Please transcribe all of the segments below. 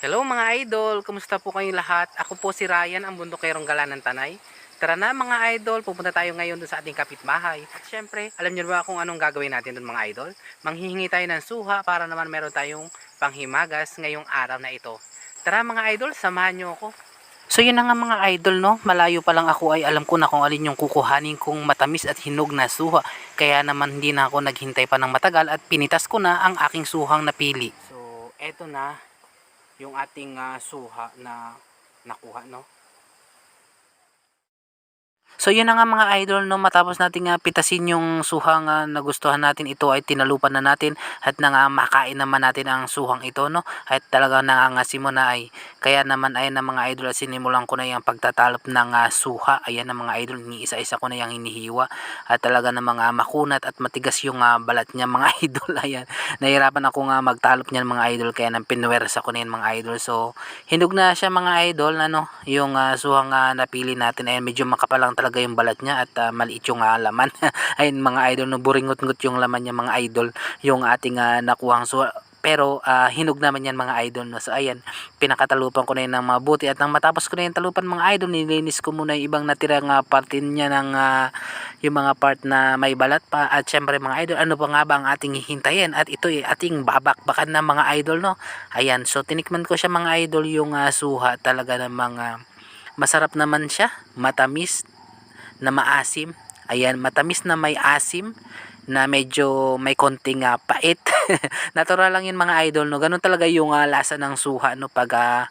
Hello mga idol, kumusta po kayong lahat? Ako po si Ryan, ang bundokerong gala ng Tanay. Tara na mga idol, pupunta tayo ngayon doon sa ating kapitbahay. At syempre, alam niyo ba kung anong gagawin natin doon mga idol? Manghihingi tayo ng suha para naman meron tayong panghimagas ngayong araw na ito. Tara mga idol, samahan niyo ako. So yun na nga mga idol no, malayo pa lang ako ay alam ko na kung alin yung kukuhanin kong matamis at hinog na suha. Kaya naman hindi na ako naghintay pa ng matagal at pinitas ko na ang aking suhang napili. So eto na yung ating ah, suha na nakuha no. So yun na nga mga idol no matapos nating nga pitasin yung suhang nga nagustuhan natin ito ay tinalupan na natin at nang nga makain naman natin ang suhang ito no? At talaga nangangasim mo na ay kaya naman ayan na mga idol sinimulan ko na yung pagtatalop ng ah, suha. Ayan na mga idol isa-isa ko na yung hinihiwa. At talaga na mga makunat at matigas yung ah, balat niya mga idol. Ayan nahirapan ako nga magtalop niyan mga idol kaya nang pinwersa ko na yan mga idol. So hinog na siya mga idol ano yung ah, suhang ah, napili natin. Ayan medyo makapalang talaga yung balat niya at ah, maliit yung ah, laman. Ayun mga idol no buringot-ngot yung laman niya mga idol yung ating ah, nakuhang suha pero ah, hinog naman yan mga idol no. So ayan pinakatalupan ko na yun ng mabuti at nang matapos ko na yung talupan mga idol nilinis ko muna yung ibang natirang uh, parte niya ng ah, yung mga part na may balat pa. At syempre mga idol ano pa nga ba ang ating hihintayin? At ito ay ating babakbakan na mga idol no? Ayan so tinikman ko siya mga idol yung ah, suha talaga ng mga masarap naman siya matamis na maasim. Ayan matamis na may asim na medyo may konting ah, pait. Natural lang yun mga idol no? Ganun talaga yung ah, lasa ng suha no? Pag ah,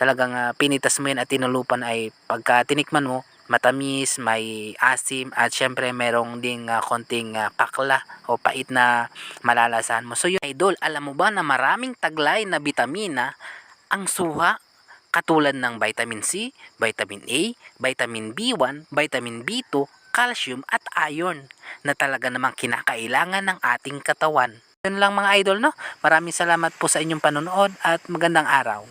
talagang ah, pinitas mo yun at tinulupan ay pagka tinikman mo matamis, may asim at syempre merong ding ah, konting ah, pakla o pait na malalasahan mo. So yun idol, alam mo ba na maraming taglay na bitamina ang suha katulad ng vitamin C, vitamin A, vitamin B1, vitamin B2, calcium at iron na talaga namang kinakailangan ng ating katawan. Yun lang mga idol no. Maraming salamat po sa inyong panonood at magandang araw.